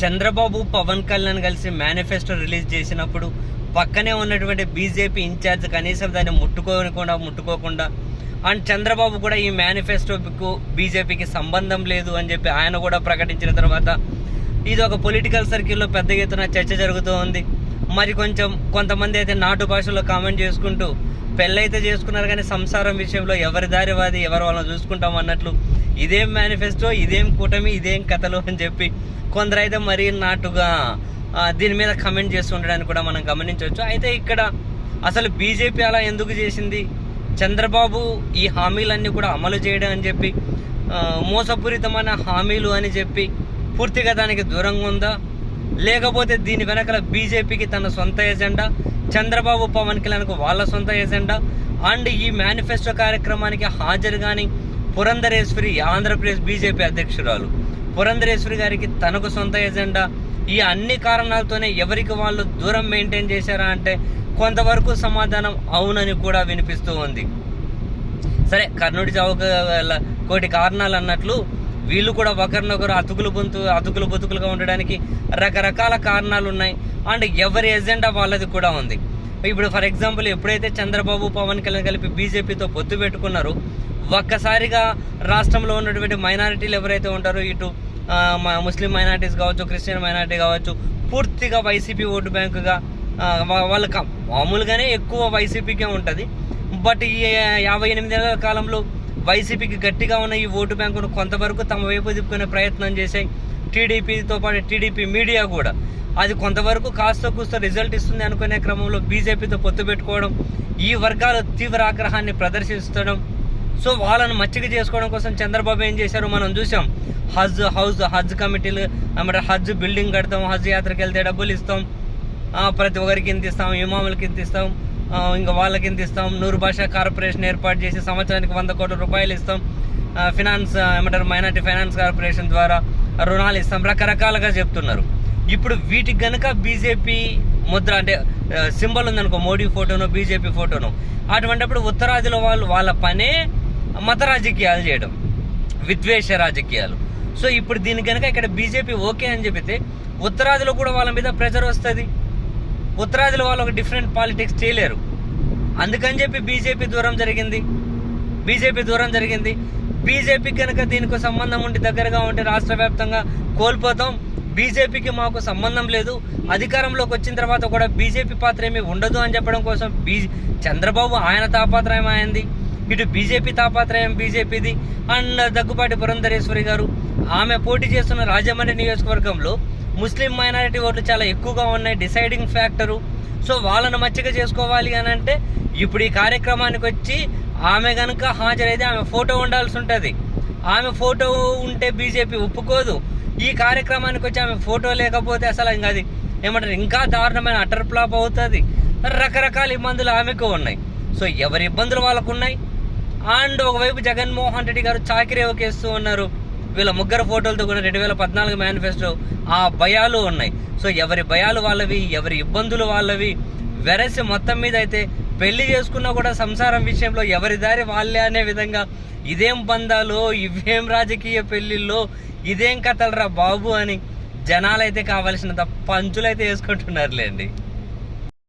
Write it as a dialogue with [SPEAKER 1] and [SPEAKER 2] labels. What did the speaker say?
[SPEAKER 1] చంద్రబాబు పవన్ కళ్యాణ్ కలిసి manifesto release చేసినప్పుడు పక్కనే ఉన్నటువంటి బీజేపీ ఇన్ఛార్జ్ కనీసం దాన్ని ముట్టుకోకుండా ముట్టుకోకుండా అండ్ చంద్రబాబు కూడా ఈ మేనిఫెస్టోకు బీజేపీకి సంబంధం లేదు అని చెప్పి ఆయన కూడా ప్రకటించిన తర్వాత ఇది ఒక పొలిటికల్ సర్కిల్లో పెద్ద ఎత్తున చర్చ జరుగుతూ ఉంది మరి కొంచెం కొంతమంది అయితే నాటు భాషలో కామెంట్ చేసుకుంటూ పెళ్ళైతే చేసుకున్నారు కానీ సంసారం విషయంలో ఎవరి దారి వాది ఎవరు వాళ్ళని చూసుకుంటాం అన్నట్లు ఇదేం మేనిఫెస్టో ఇదేం కూటమి ఇదేం కథలు అని చెప్పి కొందరైతే మరీ నాటుగా దీని మీద కమెంట్ చేస్తుండడానికి కూడా మనం గమనించవచ్చు. అయితే ఇక్కడ అసలు బీజేపీ అలా ఎందుకు చేసింది? చంద్రబాబు ఈ హామీలన్నీ కూడా అమలు చేయడం అని చెప్పి మోసపూరితమైన హామీలు అని చెప్పి పూర్తిగా దానికి దూరంగా ఉందా? లేకపోతే దీని వెనకాల బీజేపీకి తన సొంత ఎజెండా చంద్రబాబు పవన్ కళ్యాణ్కు వాళ్ళ సొంత ఎజెండా అండ్ ఈ మేనిఫెస్టో కార్యక్రమానికి హాజరు కానీ పురంధరేశ్వరి ఆంధ్రప్రదేశ్ బీజేపీ అధ్యక్షురాలు. పురంధరేశ్వరి గారికి తనకు సొంత ఎజెండా. ఈ అన్ని కారణాలతోనే ఎవరికి వాళ్ళు దూరం మెయింటైన్ చేశారా అంటే కొంతవరకు సమాధానం అవునని కూడా వినిపిస్తూ ఉంది. సరే కర్ణుడి చావుకు వల్ల కోటి కారణాలు అన్నట్లు వీళ్ళు కూడా ఒకరినొకరు అతుకులు బొంతు అతుకులు బతుకులుగా ఉండడానికి రకరకాల కారణాలు ఉన్నాయి అండ్ ఎవరి ఎజెండా వాళ్ళది కూడా ఉంది. ఇప్పుడు ఫర్ ఎగ్జాంపుల్ ఎప్పుడైతే చంద్రబాబు పవన్ కళ్యాణ్ కలిపి బీజేపీతో పొత్తు పెట్టుకున్నారో ఒక్కసారిగా రాష్ట్రంలో ఉన్నటువంటి మైనారిటీలు ఎవరైతే ఉంటారో ఇటు మ- ముస్లిం మైనారిటీస్ కావచ్చు క్రిస్టియన్ మైనారిటీ కావచ్చు పూర్తిగా వైసీపీ ఓటు బ్యాంకుగా వాళ్ళకి మామూలుగానే ఎక్కువ వైసీపీకే ఉంటుంది. బట్ ఈ యాభై ఎనిమిదేళ్ళ కాలంలో వైసీపీకి గట్టిగా ఉన్న ఈ ఓటు బ్యాంకును కొంతవరకు తమ వైపు తిప్పుకునే ప్రయత్నం చేశాయి. టీడీపీతో పాటు టీడీపీ మీడియా కూడా. అది కొంతవరకు కాస్త కూస్త రిజల్ట్ ఇస్తుంది అనుకునే క్రమంలో బీజేపీతో పొత్తు పెట్టుకోవడం ఈ వర్గాలు తీవ్ర ఆగ్రహాన్ని ప్రదర్శిస్తడం సో వాళ్ళను మచ్చిక చేసుకోవడం కోసం చంద్రబాబు ఏం చేశారు మనం చూసాం. హజ్ హౌస్ హజ్ కమిటీలు అంటే హజ్ బిల్డింగ్ కడతాం హజ్ యాత్రకి వెళ్తే డబ్బులు ఇస్తాం. ప్రతి ఒక్కరికి ఇంత ఇస్తాం ఇమాములకి ఇంత ఇస్తాం ఇంకా వాళ్ళకి ఇంత ఇస్తాం. నూరు భాష కార్పొరేషన్ ఏర్పాటు చేసి సంవత్సరానికి వంద కోట్ల రూపాయలు ఇస్తాం. ఫినాన్స్ ఏమంటారు మైనార్టీ ఫైనాన్స్ కార్పొరేషన్ ద్వారా రుణాలు ఇస్తాం. రకరకాలుగా చెప్తున్నారు. ఇప్పుడు వీటికి కనుక బీజేపీ ముద్ర అంటే సింబల్ ఉందనుకో మోడీ ఫోటోను బీజేపీ ఫోటోను అటువంటిప్పుడు ఉత్తరాదిలో వాళ్ళు వాళ్ళ పనే మత రాజకీయాలు చేయడం విద్వేష రాజకీయాలు. సో ఇప్పుడు దీని కనుక ఇక్కడ బీజేపీ ఓకే అని చెబితే ఉత్తరాదిలో కూడా వాళ్ళ మీద ప్రెజర్ వస్తుంది. ఉత్తరాదిలో వాళ్ళు ఒక డిఫరెంట్ పాలిటిక్స్ చేయలేరు. అందుకని చెప్పి బీజేపీ దూరం జరిగింది. బీజేపీ దూరం జరిగింది. బీజేపీ కనుక దీనికి సంబంధం ఉండి దగ్గరగా ఉంటే రాష్ట్ర వ్యాప్తంగా కోల్పోతాం. బీజేపీకి మాకు సంబంధం లేదు. అధికారంలోకి వచ్చిన తర్వాత కూడా బీజేపీ పాత్ర ఏమీ ఉండదు అని చెప్పడం కోసం బీ చంద్రబాబు ఆయన తాపాత్రయం అయింది ఇటు బీజేపీ తాపాత్రయం బీజేపీది అండ్ దగ్గుపాటి పురంధరేశ్వరి గారు. ఆమె పోటీ చేస్తున్న రాజమండ్రి నియోజకవర్గంలో ముస్లిం మైనారిటీ ఓట్లు చాలా ఎక్కువగా ఉన్నాయి డిసైడింగ్ ఫ్యాక్టరు. సో వాళ్ళను మచ్చిక చేసుకోవాలి అని అంటే ఇప్పుడు ఈ కార్యక్రమానికి వచ్చి ఆమె కనుక హాజరైతే ఆమె ఫోటో ఉండాల్సి ఉంటుంది. ఆమె ఫోటో ఉంటే బీజేపీ ఒప్పుకోదు. ఈ కార్యక్రమానికి వచ్చి ఆమె ఫోటో లేకపోతే అసలు ఇంకా అది ఏమంటారు ఇంకా దారుణమైన అటర్ ఫ్లాప్ అవుతుంది. రకరకాల ఇబ్బందులు ఆమెకు ఉన్నాయి. సో ఎవరి ఇబ్బందులు వాళ్ళకు ఉన్నాయి? అండ్ ఒకవైపు జగన్మోహన్ రెడ్డి గారు చాకిరేవ ఒకేస్తూ ఉన్నారు. వీళ్ళ ముగ్గురు ఫోటోలతో కూడా రెండు వేల పద్నాలుగు మేనిఫెస్టో ఆ భయాలు ఉన్నాయి. సో ఎవరి భయాలు వాళ్ళవి ఎవరి ఇబ్బందులు వాళ్ళవి వెరసి మొత్తం మీద అయితే పెళ్ళి చేసుకున్నా కూడా సంసారం విషయంలో ఎవరి దారి వాళ్ళే అనే విధంగా ఇదేం బంధాలు ఇవేం రాజకీయ పెళ్ళిళ్ళు ఇదేం కథలరా బాబు అని జనాలైతే కావలసినంత పంచులైతే వేసుకుంటున్నారులేండి.